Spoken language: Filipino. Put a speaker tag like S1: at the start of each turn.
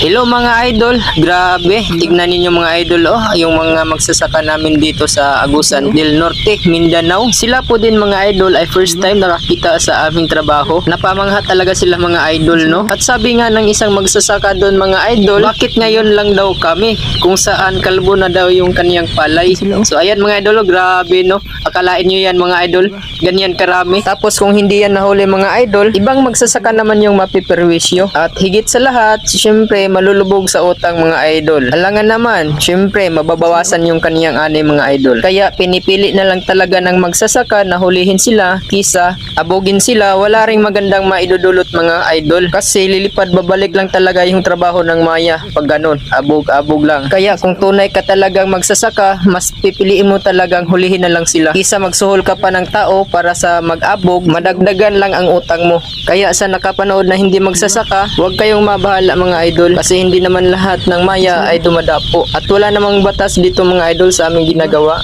S1: Hello mga idol, grabe, tignan ninyo mga idol oh, yung mga magsasaka namin dito sa Agusan del Norte, Mindanao. Sila po din mga idol ay first time nakakita sa aming trabaho. Napamangha talaga sila mga idol no. At sabi nga ng isang magsasaka doon mga idol, bakit ngayon lang daw kami kung saan kalbo na daw yung kaniyang palay. So ayan mga idol, oh, grabe no. Akalain nyo yan mga idol, ganyan karami. Tapos kung hindi yan nahuli mga idol, ibang magsasaka naman yung mapiperwisyo. At higit sa lahat, syempre malulubog sa utang mga idol. Alangan naman, syempre mababawasan yung kaniyang ani mga idol. Kaya pinipili na lang talaga ng magsasaka na hulihin sila kisa abogin sila. Wala ring magandang maidudulot mga idol. Kasi lilipad babalik lang talaga yung trabaho ng maya pag ganun. Abog-abog lang. Kaya kung tunay ka talagang magsasaka, mas pipiliin mo talagang hulihin na lang sila. Kisa magsuhol ka pa ng tao para sa mag-abog, madagdagan lang ang utang mo. Kaya sa nakapanood na hindi magsasaka, huwag kayong mabahala mga idol kasi hindi naman lahat ng maya ay dumadapo. At wala namang batas dito mga idol sa aming ginagawa.